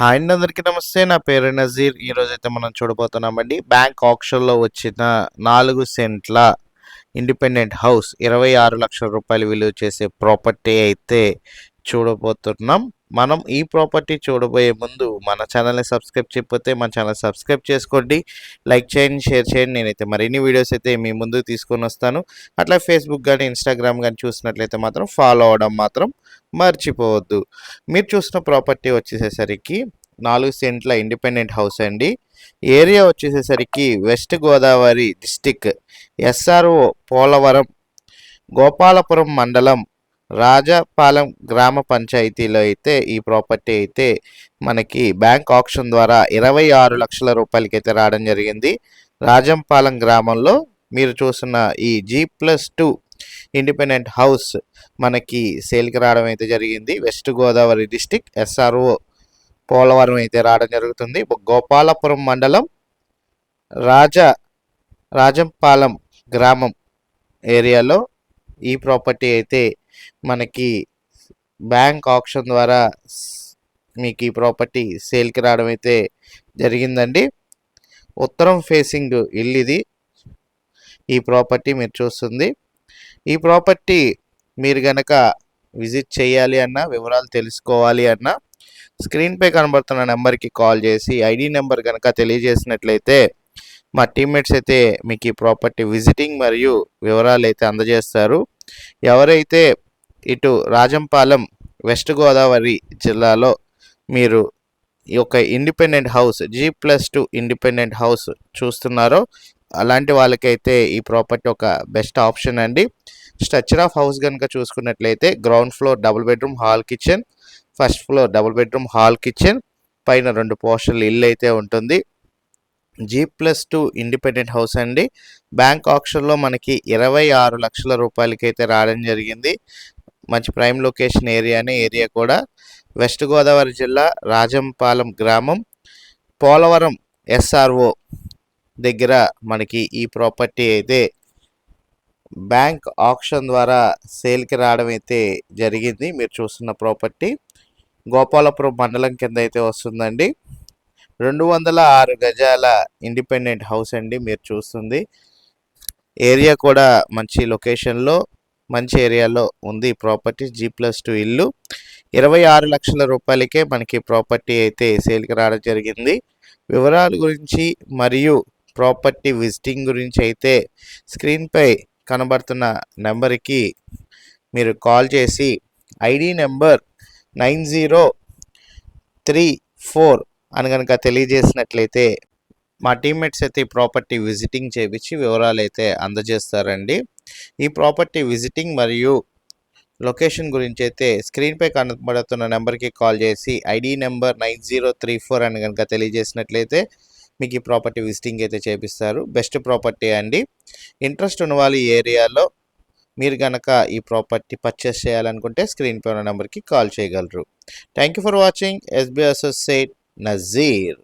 Hi అండి అందరికీ నమస్తే. నా పేరు నజీర్. ఈరోజు అయితే మనం చూడబోతున్నామండి. బ్యాంక్ ఆప్షన్లో వచ్చిన నాలుగు సెంట్ల ఇండిపెండెంట్ హౌస్ ఇరవై ఆరు లక్షల రూపాయలు విలువ చేసే ప్రాపర్టీ అయితే చూడబోతున్నాం. మనం ఈ ప్రాపర్టీ చూడబోయే ముందు మన ఛానల్ని సబ్స్క్రైబ్ చేయకపోతే మన ఛానల్ సబ్స్క్రైబ్ చేసుకోండి. లైక్ చేయండి షేర్ చేయండి. నేనైతే మరిన్ని వీడియోస్ అయితే మీ ముందు తీసుకొని వస్తాను. అట్లా ఫేస్బుక్ కానీ ఇన్స్టాగ్రామ్ కానీ చూసినట్లయితే మాత్రం ఫాలో అవడం మాత్రం మర్చిపోవద్దు. మీరు చూసిన ప్రాపర్టీ వచ్చేసేసరికి నాలుగు సెంట్ల ఇండిపెండెంట్ హౌస్ అండి. Area వచ్చేసేసరికి west Godavari district SRO Polavaram Gopalapuram మండలం రాజపాలెం గ్రామ పంచాయతీలో అయితే ఈ ప్రాపర్టీ అయితే మనకి బ్యాంక్ ఆప్షన్ ద్వారా ఇరవై ఆరు లక్షల రూపాయలకి అయితే రావడం జరిగింది. రాజంపాలెం గ్రామంలో మీరు చూసిన ఈ G plus two independent house మనకి సేల్కి రావడం అయితే జరిగింది. West Godavari district SRO Polavaram అయితే రావడం జరుగుతుంది. గోపాలపురం మండలం రాజా రాజంపాలెం గ్రామం ఏరియాలో ఈ ప్రాపర్టీ అయితే మనకి బ్యాంక్ ఆప్షన్ ద్వారా మీకు ఈ ప్రాపర్టీ సేల్కి రావడం అయితే జరిగిందండి. ఉత్తరం ఫేసింగ్ ఇల్లు ఇది. ఈ ప్రాపర్టీ మీరు చూస్తుంది. ఈ ప్రాపర్టీ మీరు గనక విజిట్ చేయాలి అన్న వివరాలు తెలుసుకోవాలి అన్న స్క్రీన్పై కనబడుతున్న నెంబర్కి కాల్ చేసి ఐడి నెంబర్ కనుక తెలియజేసినట్లయితే మా టీమ్మేట్స్ అయితే మీకు ఈ ప్రాపర్టీ విజిటింగ్ మరియు వివరాలు అయితే అందజేస్తారు. ఎవరైతే ఇటు రాజంపాలెం వెస్ట్ గోదావరి జిల్లాలో మీరు ఈ యొక్క independent house G plus two independent house చూస్తున్నారో అలాంటి వాళ్ళకైతే ఈ ప్రాపర్టీ ఒక బెస్ట్ ఆప్షన్ అండి. స్ట్రక్చర్ ఆఫ్ హౌస్ కనుక చూసుకున్నట్లయితే ground floor double bedroom hall kitchen first floor double bedroom hall kitchen పైన రెండు పోస్టర్లు ఇల్లు అయితే ఉంటుంది. G plus two independent house అండి. బ్యాంక్ ఆప్షన్లో మనకి ఇరవై ఆరు లక్షల రూపాయలకి అయితే రావడం జరిగింది. మంచి ప్రైమ్ లొకేషన్ ఏరియానే ఏరియా కూడా. వెస్ట్ గోదావరి జిల్లా రాజంపాలెం గ్రామం. పోలవరం ఎస్ఆర్ఓ దగ్గర మనకి ఈ ప్రాపర్టీ అయితే బ్యాంక్ ఆప్షన్ ద్వారా సేల్కి రావడం అయితే జరిగింది. మీరు చూస్తున్న ప్రాపర్టీ గోపాలపురం మండలం కింద అయితే వస్తుందండి. రెండు వందల ఆరు గజాల ఇండిపెండెంట్ హౌస్ అండి మీరు చూస్తుంది. ఏరియా కూడా మంచి లొకేషన్లో మంచి ఏరియాలో ఉంది ప్రాపర్టీ. జీ ప్లస్ టూ ఇల్లు. ఇరవై ఆరు లక్షల రూపాయలకే మనకి ప్రాపర్టీ అయితే సేల్కి రావడం జరిగింది. వివరాల గురించి మరియు ప్రాపర్టీ విజిటింగ్ గురించి అయితే స్క్రీన్పై కనబడుతున్న నెంబర్కి మీరు కాల్ చేసి ID number nine zero three four అని కనుక తెలియజేసినట్లయితే మా టీమ్మేట్స్ అయితే ఈ ప్రాపర్టీ విజిటింగ్ చేపించి వివరాలు అయితే అందజేస్తారండి. ఈ ప్రాపర్టీ విజిటింగ్ మరియు లొకేషన్ గురించి అయితే స్క్రీన్పై కనబడుతున్న నెంబర్కి కాల్ చేసి ID number nine zero three four అని కనుక తెలియజేసినట్లయితే మీకు ఈ ప్రాపర్టీ విజిటింగ్ అయితే చేపిస్తారు. బెస్ట్ ప్రాపర్టీ అండి. ఇంట్రెస్ట్ ఉన్న వాళ్ళు ఈ ఏరియాలో మీరు కనుక ఈ ప్రాపర్టీ పర్చేస్ చేయాలనుకుంటే స్క్రీన్ పై ఉన్న నెంబర్కి కాల్ చేయగలరు. Thank you for watching. SB associate Nazeer.